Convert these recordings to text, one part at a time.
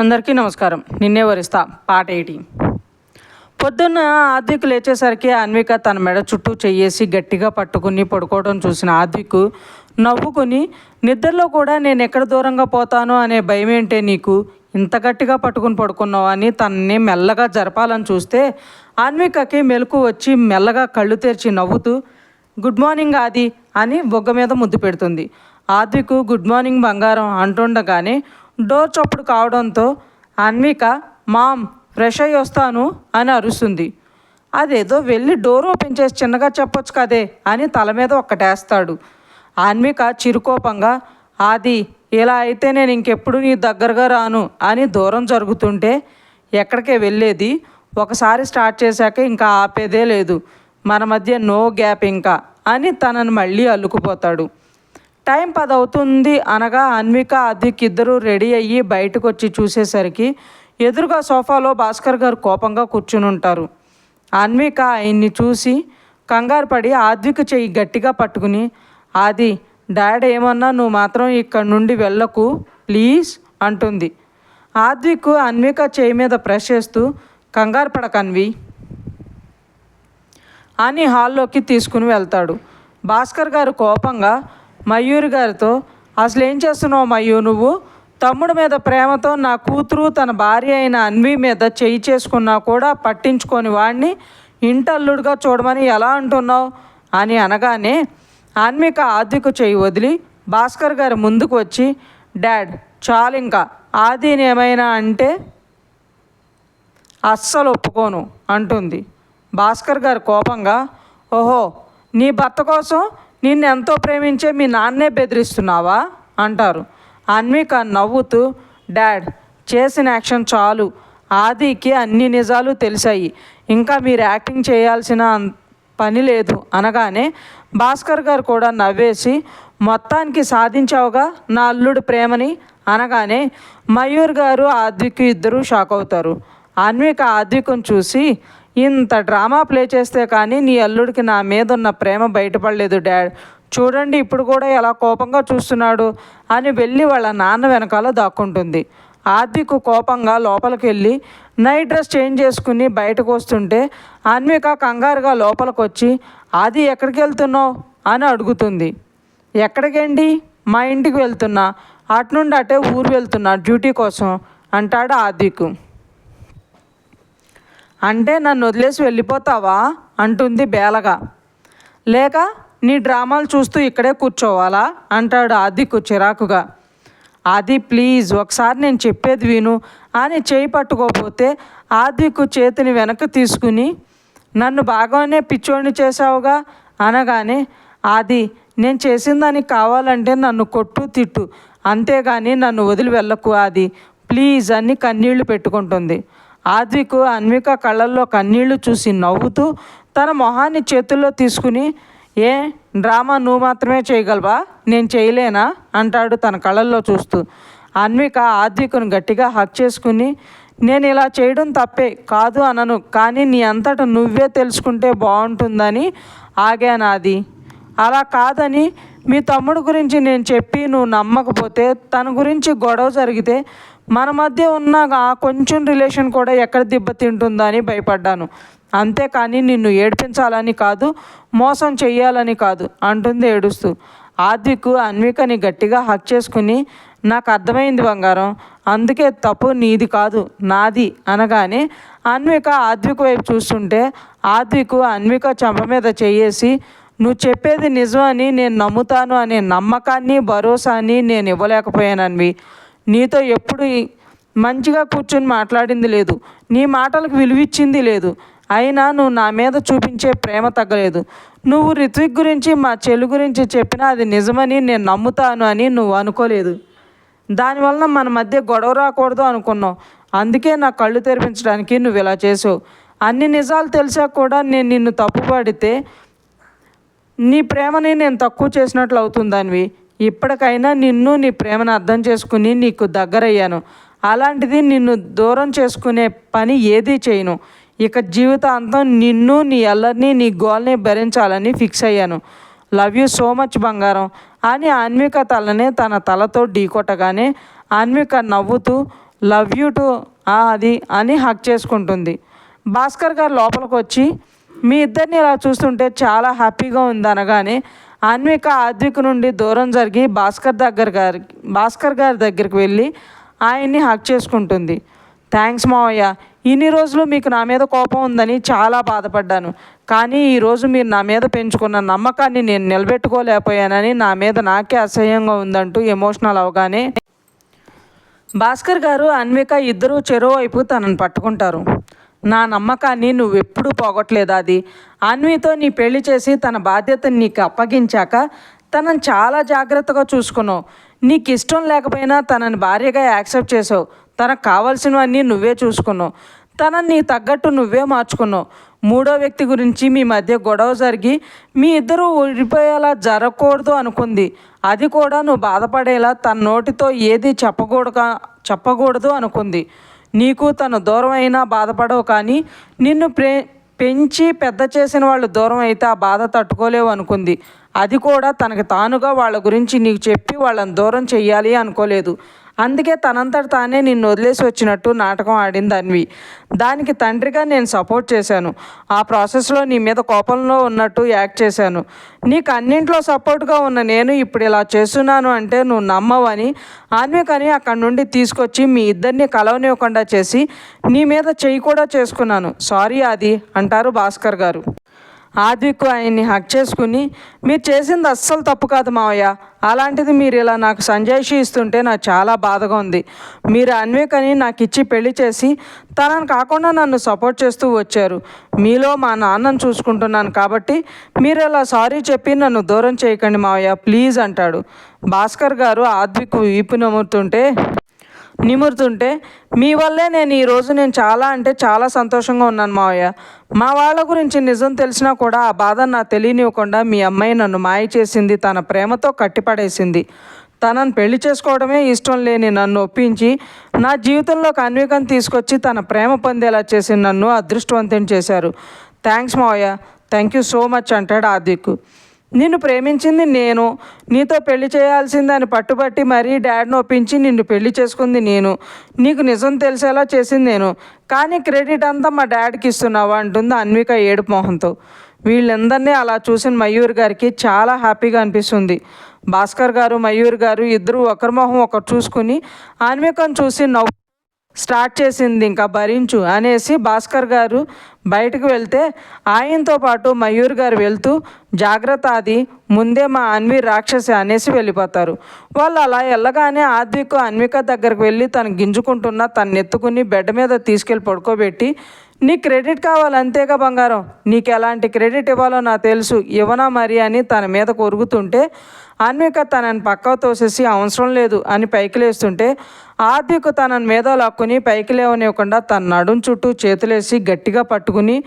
అందరికీ నమస్కారం. నిన్నే వరిస్తా. పాట ఏటి? పొద్దున్న ఆద్విక్ లేచేసరికి అన్విక తన మెడ చుట్టూ చెయ్యేసి గట్టిగా పట్టుకుని పడుకోవడం చూసిన ఆద్విక్ నవ్వుకుని నిద్రలో కూడా నేను ఎక్కడ దూరంగా పోతాను అనే భయం ఏంటే నీకు? ఇంత గట్టిగా పట్టుకుని పడుకున్నావు? అని తనని మెల్లగా జరపాలని చూస్తే అన్వికకి మెలకు వచ్చి మెల్లగా కళ్ళు తెరిచి నవ్వుతూ గుడ్ మార్నింగ్ ఆది అని బొగ్గ మీద ముద్దు పెడుతుంది. ఆద్వికు గుడ్ మార్నింగ్ బంగారం అంటుండగానే డోర్ చప్పుడు కావడంతో అన్విక మామ్ ఫ్రెష్ అయ్యి వస్తాను అని అరుస్తుంది. అదేదో వెళ్ళి డోర్ ఓపెన్ చేసి చిన్నగా చెప్పొచ్చు కదే అని తల మీద ఒక్కటేస్తాడు. అన్విక చిరుకోపంగా ఆది ఇలా అయితే నేను ఇంకెప్పుడు నీ దగ్గరగా రాను అని దూరం జరుగుతుంటే ఎక్కడికే వెళ్ళేది? ఒకసారి స్టార్ట్ చేశాక ఇంకా ఆపేదే లేదు. మన మధ్య నో గ్యాప్ ఇంకా అని తనను మళ్ళీ అల్లుకుపోతాడు. టైం పది అవుతుంది అనగా అన్విక అద్విక్ ఇద్దరు రెడీ అయ్యి బయటకు వచ్చి చూసేసరికి ఎదురుగా సోఫాలో భాస్కర్ గారు కోపంగా కూర్చుని ఉంటారు అన్విక ఆయన్ని చూసి కంగారు పడి ఆద్విక చెయ్యి గట్టిగా పట్టుకుని ఆది డాడ్ ఏమన్నా నువ్వు మాత్రం ఇక్కడ నుండి వెళ్ళకు ప్లీజ్ అంటుంది. ఆద్విక్ అన్విక చేయి మీద ప్రెస్ చేస్తూ కంగారు పడకన్వి అని హాల్లోకి తీసుకుని వెళ్తాడు. భాస్కర్ గారు కోపంగా మయూరి గారితో అసలు ఏం చేస్తున్నావు మయూ నువ్వు? తమ్ముడు మీద ప్రేమతో నా కూతురు తన భార్య అయిన అన్వి మీద చేయి చేసుకున్నా కూడా పట్టించుకొని వాడిని ఇంటల్లుడుగా చూడమని ఎలా అంటున్నావు? అని అనగానే ఆన్మిక ఆదికు చేయి వదిలి భాస్కర్ గారు ముందుకు వచ్చి డాడ్ చాలు ఇంకా. ఆదిని ఏమైనా అంటే అస్సలు ఒప్పుకోను అంటుంది. భాస్కర్ గారు కోపంగా ఓహో నీ భర్త కోసం నిన్ను ఎంతో ప్రేమించే మీ నాన్నే బెదిరిస్తున్నావా? అంటారు. అన్విక నవ్వుతూ డాడ్ చేసిన యాక్షన్ చాలు. ఆదికి అన్ని నిజాలు తెలిసాయి. ఇంకా మీరు యాక్టింగ్ చేయాల్సిన పని లేదు. అనగానే భాస్కర్ గారు కూడా నవ్వేసి మొత్తానికి సాధించావుగా నా అల్లుడు ప్రేమని? అనగానే మయూర్ గారు ఆద్విక్ ఇద్దరూ షాక్ అవుతారు అన్విక ఆద్వికం చూసి ఇంత డ్రామా ప్లే చేస్తే కానీ నీ అల్లుడికి నా మీద ఉన్న ప్రేమ బయటపడలేదు డాడ్. చూడండి ఇప్పుడు కూడా ఎలా కోపంగా చూస్తున్నాడు అని వెళ్ళి వాళ్ళ నాన్న వెనకాల దాక్కుంటుంది. ఆద్విక్ కోపంగా లోపలికి వెళ్ళి నైట్ డ్రెస్ చేంజ్ చేసుకుని బయటకు వస్తుంటే అన్విక కంగారుగా లోపలికి వచ్చి ఆది ఎక్కడికి వెళ్తున్నావు? అని అడుగుతుంది. ఎక్కడికండి మా ఇంటికి వెళ్తున్నా. అటు నుండి అటే ఊరు వెళ్తున్నా డ్యూటీ కోసం అంటాడు ఆద్విక్ అంటే నన్ను వదిలేసి వెళ్ళిపోతావా? అంటుంది బేలగా. లేక నీ డ్రామాలు చూస్తూ ఇక్కడే కూర్చోవాలా? అంటాడు ఆదికు చిరాకుగా. ఆది ప్లీజ్ ఒకసారి నేను చెప్పేది విను అని చేయి పట్టుకోపోతే ఆదికు చేతిని వెనక్కి తీసుకుని నన్ను బాగానే పిచ్చోడిని చేసావుగా అనగానే ఆది నేను చేసిన దానికి కావాలంటే నన్ను కొట్టు తిట్టు. అంతేగాని నన్ను వదిలి వెళ్ళకు ఆది. ప్లీజ్ అని కన్నీళ్ళు పెట్టుకుంటుంది. ఆద్వికు అన్విక కళ్ళల్లో కన్నీళ్ళు చూసి నవ్వుతూ తన మొహాన్ని చేతుల్లో తీసుకుని ఏ డ్రామా నువ్వు మాత్రమే చేయగలవా? నేను చేయలేనా? అంటాడు తన కళ్ళల్లో చూస్తూ. అన్విక ఆద్వికును గట్టిగా హక్ చేసుకుని నేను ఇలా చేయడం తప్పే కాదు అనను కానీ నీ అంతట నువ్వే తెలుసుకుంటే బాగుంటుందని ఆగానాది అలా కాదని మీ తమ్ముడు గురించి నేను చెప్పి నువ్వు నమ్మకపోతే తన గురించి గొడవ జరిగితే మన మధ్య ఉన్న ఆ కొంచెం రిలేషన్ కూడా ఎక్కడ దెబ్బతింటుందని భయపడ్డాను. అంతేకాని నిన్ను ఏడిపించాలని కాదు మోసం చెయ్యాలని కాదు అంటుంది ఏడుస్తూ. ఆద్విక్ అన్వికని గట్టిగా హక్ చేసుకుని నాకు అర్థమైంది బంగారం అందుకే తప్పు నీది కాదు నాది అనగానే అన్విక ఆద్విక్ వైపు చూస్తుంటే ఆద్విక్ అన్విక చెంప మీద చేయేసి నువ్వు చెప్పేది నిజమని నేను నమ్ముతాను అనే నమ్మకాన్ని భరోసాని నేను ఇవ్వలేకపోయాను అన్వి. నీతో ఎప్పుడు మంచిగా కూర్చొని మాట్లాడింది లేదు. నీ మాటలకు విలువిచ్చింది లేదు. అయినా నువ్వు నా మీద చూపించే ప్రేమ తగ్గలేదు. నువ్వు రిత్విక్ గురించి మా చెల్లి గురించి చెప్పినా అది నిజమని నేను నమ్ముతాను అని నువ్వు అనుకోలేదు. దానివలన మన మధ్య గొడవ రాకూడదు అనుకున్నావు. అందుకే నా కళ్ళు తెరిపించడానికి నువ్వు ఇలా చేసావు. అన్ని నిజాలు తెలిసా కూడా నేను నిన్ను తప్పుపడితే నీ ప్రేమని నేను తక్కువ చేసినట్లు అవుతుందనివి. ఇప్పటికైనా నిన్ను నీ ప్రేమను అర్థం చేసుకుని నీకు దగ్గరయ్యాను. అలాంటిది నిన్ను దూరం చేసుకునే పని ఏదీ చేయను. ఇక జీవితాంతం నిన్ను నీ అల్లరిని నీ గోల్ని భరించాలని ఫిక్స్ అయ్యాను. లవ్ యూ సో మచ్ బంగారం అని ఆన్విక తలని తన తలతో ఢీకొట్టగానే ఆన్విక నవ్వుతూ లవ్ యూ టు అది అని హక్ చేసుకుంటుంది. భాస్కర్ గారు లోపలికి వచ్చి మీ ఇద్దరిని ఇలా చూస్తుంటే చాలా హ్యాపీగా ఉంది అనగానే అన్విక ఆద్విక్ నుండి దూరం జరిగి భాస్కర్ దగ్గర గారి భాస్కర్ గారి దగ్గరికి వెళ్ళి ఆయన్ని హక్ చేసుకుంటుంది. థ్యాంక్స్ మావయ్య. ఇన్ని రోజులు మీకు నా మీద కోపం ఉందని చాలా బాధపడ్డాను. కానీ ఈరోజు మీరు నా మీద పెంచుకున్న నమ్మకాన్ని నేను నిలబెట్టుకోలేకపోయానని నా మీద నాకే అసహ్యంగా ఉందంటూ ఎమోషనల్ అవగానే భాస్కర్ గారు అన్విక ఇద్దరూ చెరువు వైపు తనను పట్టుకుంటారు. నా నమ్మకాన్ని నువ్వెప్పుడూ పోగొట్టలేదు అది? అన్వితో నీ పెళ్ళి చేసి తన బాధ్యతని నీకు అప్పగించాక తనను చాలా జాగ్రత్తగా చూసుకున్నావు. నీకు ఇష్టం లేకపోయినా తనని భార్యగా యాక్సెప్ట్ చేసావు. తనకు కావాల్సినవన్నీ నువ్వే చూసుకున్నావు. తనని నీ తగ్గట్టు నువ్వే మార్చుకున్నావు. మూడో వ్యక్తి గురించి మీ మధ్య గొడవ జరిగి మీ ఇద్దరూ ఊడిపోయేలా జరగకూడదు అనుకుంది. అది కూడా నువ్వు బాధపడేలా తన నోటితో ఏది చెప్పకూడక చెప్పకూడదు అనుకుంది. నీకు తను దూరం అయినా బాధపడవు కానీ నిన్ను ప్రే పెంచి పెద్ద చేసిన వాళ్ళు దూరం అయితే ఆ బాధ తట్టుకోలేవు అనుకుంది. అది కూడా తనకి తానుగా వాళ్ళ గురించి నీకు చెప్పి వాళ్ళని దూరం చెయ్యాలి అనుకోలేదు. అందుకే తనంతట తానే నిన్ను వదిలేసి వచ్చినట్టు నాటకం ఆడింది అన్వి. దానికి తండ్రిగా నేను సపోర్ట్ చేశాను. ఆ ప్రాసెస్లో నీ మీద కోపంలో ఉన్నట్టు యాక్ట్ చేశాను. నీకు అన్నింట్లో సపోర్ట్గా ఉన్న నేను ఇప్పుడు ఇలా చేస్తున్నాను అంటే నువ్వు నమ్మవని ఆన్వికని అక్కడి నుండి తీసుకొచ్చి మీ ఇద్దరిని కలవనివ్వకుండా చేసి నీ మీద చెయ్యి కూడా చేసుకున్నాను. సారీ అది అంటారు భాస్కర్ గారు. ఆద్విక్ ఆయన్ని హక్ చేసుకుని మీరు చేసింది అస్సలు తప్పు కాదు మావయ్య. అలాంటిది మీరు ఇలా నాకు సంజాయిషి ఇస్తుంటే నాకు చాలా బాధగా ఉంది. మీరు అన్వేకని నాకు ఇచ్చి పెళ్ళి చేసి తనని కాకుండా నన్ను సపోర్ట్ చేస్తూ వచ్చారు. మీలో మా నాన్నను చూసుకుంటున్నాను కాబట్టి మీరు ఇలా సారీ చెప్పి నన్ను దూరం చేయకండి మావయ్య ప్లీజ్ అంటాడు. భాస్కర్ గారు ఆద్విక్ వీపు నమ్ముతుంటే నిమురుతుంటే మీ వల్లే నేను ఈరోజు నేను చాలా అంటే చాలా సంతోషంగా ఉన్నాను మావయ్య. మా వాళ్ళ గురించి నిజం తెలిసినా కూడా ఆ బాధ నాకు తెలియనివ్వకుండా మీ అమ్మాయి నన్ను మాయ చేసింది తన ప్రేమతో కట్టిపడేసింది. తనను పెళ్ళి చేసుకోవడమే ఇష్టం లేని నన్ను ఒప్పించి నా జీవితంలోకి అన్వేకం తీసుకొచ్చి తన ప్రేమ పొందేలా చేసి నన్ను అదృష్టవంతం చేశారు. థ్యాంక్స్ మావయ్య. థ్యాంక్ యూ సో మచ్ అంటాడు ఆదిక్ నిన్ను ప్రేమించింది నేను. నీతో పెళ్ళి చేయాల్సిందని పట్టుబట్టి మరీ డాడ్ని ఒప్పించి నిన్ను పెళ్ళి చేసుకుంది నేను. నీకు నిజం తెలిసేలా చేసింది నేను. కానీ క్రెడిట్ అంతా మా డాడ్కి ఇస్తున్నావా అంటుంది అన్విక ఏడు మొహంతో. వీళ్ళందరినీ అలా చూసిన మయూర్ గారికి చాలా హ్యాపీగా అనిపిస్తుంది. భాస్కర్ గారు మయూర్ గారు ఇద్దరు ఒకరి మొహం ఒకరు చూసుకుని అన్వికను చూసి నవ్వు స్టార్ట్ చేసింది ఇంకా భరించు అనేసి భాస్కర్ గారు బయటకు వెళ్తే ఆయనతో పాటు మయూర్ గారు వెళ్తూ జాగ్రత్త అది ముందే మా అన్వి రాక్షసి అనేసి వెళ్ళిపోతారు. వాళ్ళు అలా వెళ్ళగానే ఆద్విక్ అన్విక దగ్గరకు వెళ్ళి తను గింజుకుంటున్న తను ఎత్తుకుని బెడ్ మీద తీసుకెళ్ళి పడుకోబెట్టి నీ క్రెడిట్ కావాలి అంతేగా బంగారం. నీకు ఎలాంటి క్రెడిట్ ఇవ్వాలో నాకు తెలుసు. ఇవ్వనా మరి అని తన మీద కొరుగుతుంటే అన్విక తనని పక్కకు తోసేసి అవసరం లేదు అని పైకి లేస్తుంటే ఆద్విక్ తనని మీద లాక్కుని పైకి లేవనివ్వకుండా తన నడుం చుట్టూ చేతులేసి గట్టిగా పట్టుకుని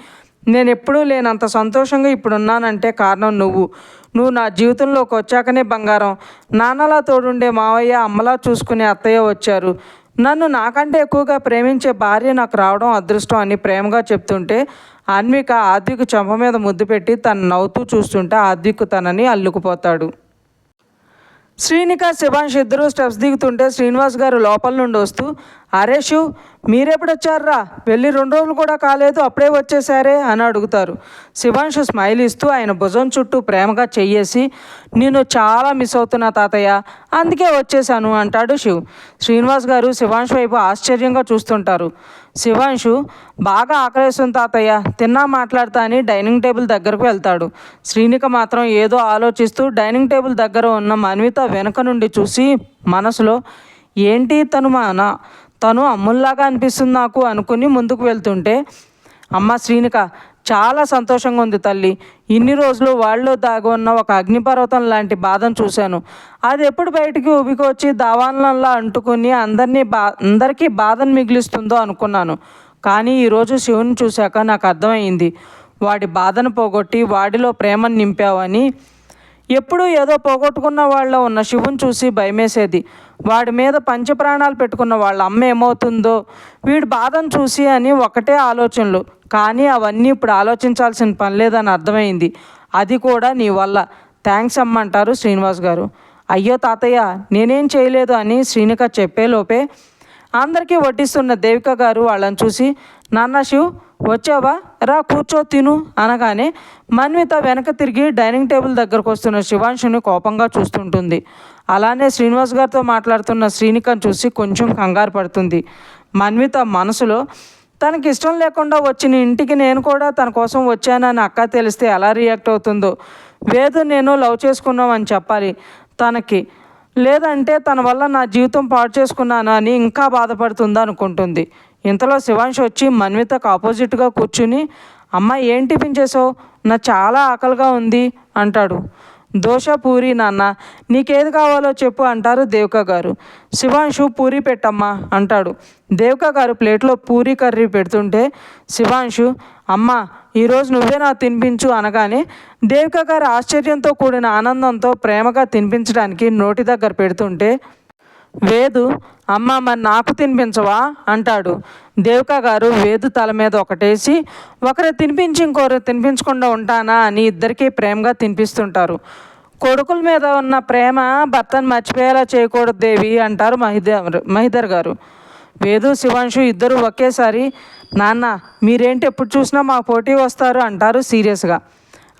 నేను ఎప్పుడూ లేనంత సంతోషంగా ఇప్పుడున్నానంటే కారణం నువ్వు. నువ్వు నా జీవితంలోకి వచ్చాకనే బంగారం. నాన్నలా తోడుండే మావయ్య అమ్మలా చూసుకునే అత్తయ్య వచ్చారు. నన్ను నాకంటే ఎక్కువగా ప్రేమించే భార్య నాకు రావడం అదృష్టం అని ప్రేమగా చెప్తుంటే అన్విక ఆద్విక్ చెంప మీద ముద్దు పెట్టి తను నవ్వుతూ చూస్తుంటే ఆద్విక్ తనని అల్లుకుపోతాడు. శ్రీనిక శివాంష్ ఇద్దరు స్టెప్స్ దిగుతుంటే శ్రీనివాస్ గారు లోపల నుండి వస్తూ అరే శివ్ మీరెప్పుడు వెళ్ళి రెండు రోజులు కూడా కాలేదు అప్పుడే వచ్చేసారే అని అడుగుతారు. శివాంశు స్మైల్ ఇస్తూ ఆయన భుజం చుట్టూ ప్రేమగా చెయ్యేసి నేను చాలా మిస్ అవుతున్నా తాతయ్య అందుకే వచ్చేసాను అంటాడు శివ్. శ్రీనివాస్ గారు శివాంశు వైపు ఆశ్చర్యంగా చూస్తుంటారు. శివాంశు బాగా ఆకలేస్తుంది తాతయ్య తిన్నా మాట్లాడతా అని డైనింగ్ టేబుల్ దగ్గరకు వెళ్తాడు. శ్రీనిక మాత్రం ఏదో ఆలోచిస్తూ డైనింగ్ టేబుల్ దగ్గర ఉన్న మన్విత వెనుక నుండి చూసి మనసులో ఏంటి తను మా నా తను అమ్ముల్లాగా అనిపిస్తుంది నాకు అనుకుని ముందుకు వెళ్తుంటే అమ్మ శ్రీనిక చాలా సంతోషంగా ఉంది తల్లి. ఇన్ని రోజులు వాళ్ళలో దాగి ఉన్న ఒక అగ్నిపర్వతం లాంటి బాధను చూశాను. అది ఎప్పుడు బయటికి ఉబికొచ్చి దావాన్లంలా అంటుకుని అందరినీ బా అందరికీ బాధను మిగిలిస్తుందో అనుకున్నాను. కానీ ఈరోజు శివుని చూశాక నాకు అర్థమైంది. వాడి బాధను పోగొట్టి వాడిలో ప్రేమను నింపావని ఎప్పుడూ ఏదో పోగొట్టుకున్న వాళ్ళ ఉన్న శివుని చూసి భయమేసేది. వాడి మీద పంచప్రాణాలు పెట్టుకున్న వాళ్ళ అమ్మ ఏమవుతుందో వీడి బాధను చూసి అని ఒకటే ఆలోచనలు. కానీ అవన్నీ ఇప్పుడు ఆలోచించాల్సిన పని లేదని అర్థమైంది. అది కూడా నీ వల్ల. థ్యాంక్స్ అమ్మంటారు శ్రీనివాస్ గారు. అయ్యో తాతయ్య నేనేం చేయలేదు అని శ్రీనిక చెప్పేలోపే అందరికీ వడ్డిస్తున్న దేవిక గారు వాళ్ళని చూసి నాన్న శివ్ వచ్చావా? రా కూర్చో తిను అనగానే మన్విత వెనక తిరిగి డైనింగ్ టేబుల్ దగ్గరకు వస్తున్న శివాంశుని కోపంగా చూస్తుంటుంది. అలానే శ్రీనివాస్ గారితో మాట్లాడుతున్న శ్రీనికను చూసి కొంచెం కంగారు పడుతుంది. మన్విత మనసులో తనకి ఇష్టం లేకుండా వచ్చిన ఇంటికి నేను కూడా తన కోసం వచ్చానని అక్క తెలిస్తే ఎలా రియాక్ట్ అవుతుందో? వేదు నేను లవ్ చేసుకున్నామని చెప్పాలి. తనకి లేదంటే తన వల్ల నా జీవితం పాడు చేసుకున్నాను అని ఇంకా బాధపడుతుందా? అనుకుంటుంది. ఇంతలో శివాంష్ వచ్చి మన్వితకు ఆపోజిట్గా కూర్చుని అమ్మ ఏం టిఫిన్ చేసావు? నా చాలా ఆకలిగా ఉంది అంటాడు. దోశ పూరి నాన్న నీకేది కావాలో చెప్పు అంటారు దేవిక గారు. శివాంశు పూరి పెట్టమ్మా అంటాడు. దేవిక గారు ప్లేట్లో పూరి కర్రీ పెడుతుంటే శివాంశు అమ్మ ఈరోజు నువ్వే నా తినిపించు అనగానే దేవిక గారు ఆశ్చర్యంతో కూడిన ఆనందంతో ప్రేమగా తినిపించడానికి నోటి దగ్గర పెడుతుంటే వేదు అమ్మ మరి నాకు తినిపించవా? అంటాడు. దేవిక గారు వేదు తల మీద ఒకటేసి ఒకరు తినిపించి ఇంకొకరు తినిపించకుండా ఉంటానా? అని ఇద్దరికీ ప్రేమగా తినిపిస్తుంటారు. కొడుకుల మీద ఉన్న ప్రేమ భర్తను మర్చిపోయేలా చేయకూడదు దేవి అంటారు మహిదర్ మహిదర్ గారు. వేదు శివాంశు ఇద్దరు ఒకేసారి నాన్న మీరేంటి ఎప్పుడు చూసినా మా పోటీ వస్తారు? అంటారు సీరియస్గా.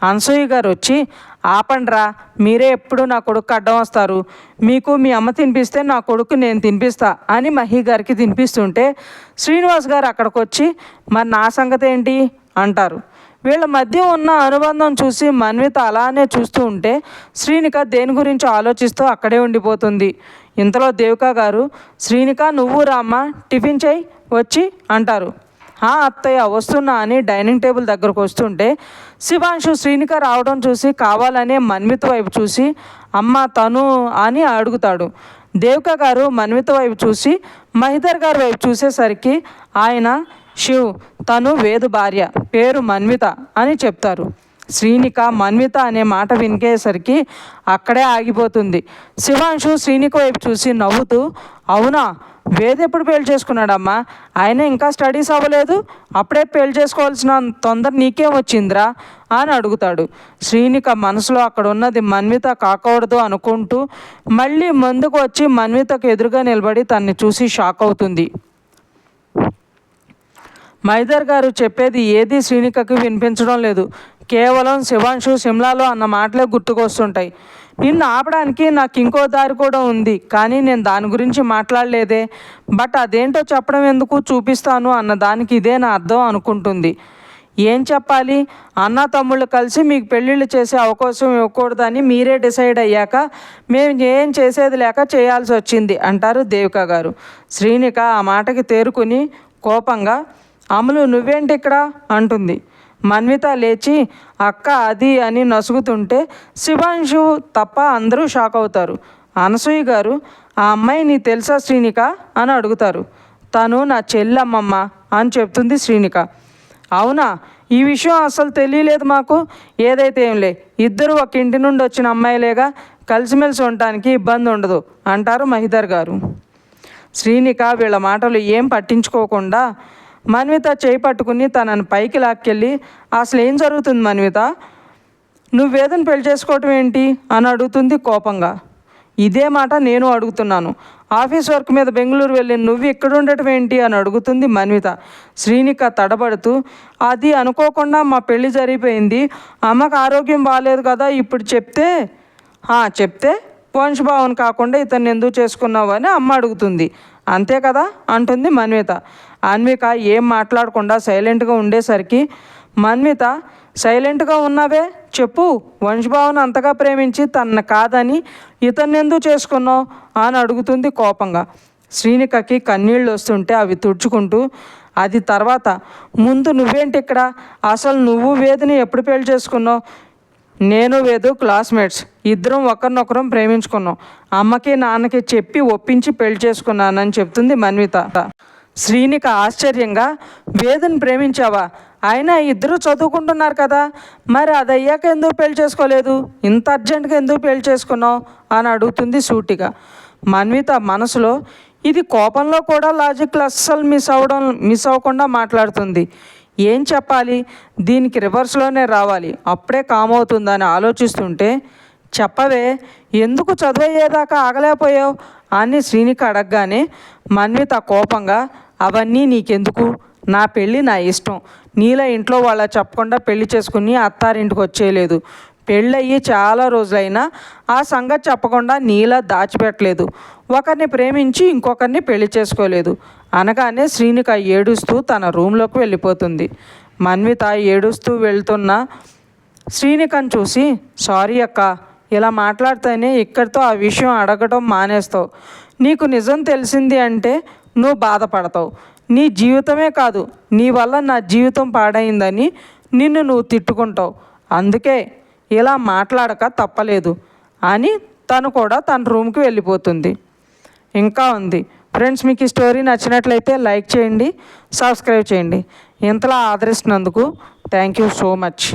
అనసూయ గారు వచ్చి ఆపండ్రా మీరే ఎప్పుడు నా కొడుకు అడ్డం వస్తారు. మీకు మీ అమ్మ తినిపిస్తే నా కొడుకు నేను తినిపిస్తా అని మహి గారికి తినిపిస్తుంటే శ్రీనివాస్ గారు అక్కడికి వచ్చి మరి నా సంగతి ఏంటి? అంటారు. వీళ్ళ మధ్య ఉన్న అనుబంధం చూసి మన్విత అలానే చూస్తూ ఉంటే శ్రీనిక దేని గురించి ఆలోచిస్తూ అక్కడే ఉండిపోతుంది. ఇంతలో దేవిక గారు శ్రీనిక నువ్వు రామ్మా టిఫిన్ చేయి వచ్చి అంటారు. "ఆ, అత్తయ్య వస్తున్నా అని డైనింగ్ టేబుల్ దగ్గరకు వస్తుంటే శివాంశు శ్రీనిక రావడం చూసి కావాలనే మన్విత వైపు చూసి అమ్మ తను అని అడుగుతాడు. దేవిక గారు మన్విత వైపు చూసి మహిదర్ గారి వైపు చూసేసరికి ఆయన శివ్ తను వేదు భార్య పేరు మన్విత అని చెప్తారు. శ్రీనిక మన్విత అనే మాట వినికేసరికి అక్కడే ఆగిపోతుంది. శివాంశు శ్రీనిక వైపు చూసి నవ్వుతూ అవునా? వేద ఎప్పుడు పెళ్ళి చేసుకున్నాడమ్మా? ఆయన ఇంకా స్టడీస్ అవ్వలేదు. అప్పుడే పెళ్ళి చేసుకోవాల్సిన తొందర నీకేం వచ్చిందిరా? అని అడుగుతాడు. శ్రీనిక మనసులో అక్కడ ఉన్నది మన్విత కాకూడదు అనుకుంటూ మళ్ళీ ముందుకు వచ్చి మన్వితకు ఎదురుగా నిలబడి తన్ని చూసి షాక్ అవుతుంది. మైదర్ గారు చెప్పేది ఏది శ్రీనికకి వినిపించడం లేదు. కేవలం శివాంశు సిమ్లాలో అన్న మాటలే గుర్తుకొస్తుంటాయి. నిన్ను ఆపడానికి నాకు ఇంకో దారి కూడా ఉంది కానీ నేను దాని గురించి మాట్లాడలేదే. బట్ అదేంటో చెప్పడం ఎందుకు చూపిస్తాను అన్న దానికి ఇదే నా అర్థం అనుకుంటుంది. ఏం చెప్పాలి? అన్న తమ్ముళ్ళు కలిసి మీకు పెళ్ళిళ్ళు చేసే అవకాశం ఇవ్వకూడదని మీరే డిసైడ్ అయ్యాక మేము ఏం చేసేది లేక చేయాల్సి వచ్చింది అంటారు దేవిక గారు. శ్రీనిక ఆ మాటకి తేరుకుని కోపంగా అమలు నువ్వేంటి ఇక్కడ? అంటుంది. మన్విత లేచి అక్క అది అని నసుగుతుంటే శివాంశు తప్ప అందరూ షాక్ అవుతారు. అనసూయ గారు ఆ అమ్మాయి నీ తెలుసా శ్రీనిక? అని అడుగుతారు. తను నా చెల్లమ్మమ్మ అని చెప్తుంది శ్రీనిక. అవునా? ఈ విషయం అసలు తెలియలేదు మాకు. ఏదైతే ఏంలే ఇద్దరు ఒక ఇంటి నుండి వచ్చిన అమ్మాయిలేగా కలిసిమెలిసి ఉండటానికి ఇబ్బంది ఉండదు అంటారు మహిదర్ గారు. శ్రీనిక వీళ్ళ మాటలు ఏం పట్టించుకోకుండా మన్విత చేయి పట్టుకుని తనని పైకి లాక్కెళ్ళి అసలు ఏం జరుగుతుంది మన్విత? నువ్వేదని పెళ్ళి చేసుకోవటం ఏంటి? అని అడుగుతుంది కోపంగా. ఇదే మాట నేను అడుగుతున్నాను. ఆఫీస్ వర్క్ మీద బెంగళూరు వెళ్ళి నువ్వు ఇక్కడ ఉండటం ఏంటి? అని అడుగుతుంది మన్విత. శ్రీనిక తడబడుతూ అది అనుకోకుండా మా పెళ్ళి జరిగిపోయింది. అమ్మకు ఆరోగ్యం బాగాలేదు కదా ఇప్పుడు చెప్తే? "ఆ, చెప్తే? వంశభావన్ కాకుండా ఇతన్ని ఎందుకు చేసుకున్నావు? అని అమ్మ అడుగుతుంది. అంతే కదా? అంటుంది మన్విత. అన్విక ఏం మాట్లాడకుండా సైలెంట్గా ఉండేసరికి మన్విత సైలెంట్గా ఉన్నావే? చెప్పు. వంశభావన్ అంతగా ప్రేమించి తన కాదని ఇతన్ని ఎందుకు చేసుకున్నావు? అని అడుగుతుంది కోపంగా. శ్రీనికకి కన్నీళ్ళు వస్తుంటే అవి తుడుచుకుంటూ అది తర్వాత. ముందు నువ్వేంటి ఇక్కడ? అసలు నువ్వు వేదిని ఎప్పుడు పెళ్ళి చేసుకున్నావు? నేను వేదు క్లాస్మేట్స్. ఇద్దరం ఒకరినొకరం ప్రేమించుకున్నాం. అమ్మకి నాన్నకి చెప్పి ఒప్పించి పెళ్ళి చేసుకున్నానని చెప్తుంది మన్విత. శ్రీనిక ఆశ్చర్యంగా వేదను ప్రేమించావా? అయినా ఇద్దరు చదువుకుంటున్నారు కదా? మరి అది అయ్యాక ఎందుకు పెళ్ళి చేసుకోలేదు? ఇంత అర్జెంటుగా ఎందుకు పెళ్ళి చేసుకున్నావు? అని అడుగుతుంది సూటిగా. మన్విత మనసులో ఇది కోపంలో కూడా లాజిక్ అస్సలు మిస్ అవ్వడం మిస్ అవ్వకుండా మాట్లాడుతుంది. ఏం చెప్పాలి? దీనికి రివర్స్లోనే రావాలి. అప్పుడే కామవుతుందని ఆలోచిస్తుంటే చెప్పవే ఎందుకు చదివయ్యేదాకా ఆగలేకపోయావు? అని శ్రీనికి అడగగానే మన్విత కోపంగా అవన్నీ నీకెందుకు? నా పెళ్ళి నా ఇష్టం. నీలా ఇంట్లో వాళ్ళ చెప్పకుండా పెళ్ళి చేసుకుని అత్తారింటికి వచ్చేయలేదు. పెళ్ళయ్యి చాలా రోజులైనా ఆ సంగతి చెప్పకుండా నీలా దాచిపెట్టలేదు. ఒకరిని ప్రేమించి ఇంకొకరిని పెళ్ళి చేసుకోలేదు. అనగానే శ్రీనిక ఏడుస్తూ తన రూమ్లోకి వెళ్ళిపోతుంది. మన్విత ఏడుస్తూ వెళ్తున్న శ్రీనికను చూసి సారీ అక్క ఇలా మాట్లాడితేనే ఇక్కడితో ఆ విషయం అడగటం మానేస్తావు. నీకు నిజం తెలిసింది అంటే నువ్వు బాధపడతావు. నీ జీవితమే కాదు నీ వల్ల నా జీవితం పాడైందని నిన్ను నువ్వు తిట్టుకుంటావు. అందుకే ఇలా మాట్లాడక తప్పలేదు అని తను కూడా తన రూమ్కి వెళ్ళిపోతుంది. ఇంకా ఉంది. ఫ్రెండ్స్ మీకు ఈ స్టోరీ నచ్చినట్లయితే లైక్ చేయండి సబ్స్క్రైబ్ చేయండి. ఇంతలా ఆదరిస్తున్నందుకు థ్యాంక్ యూ సో మచ్.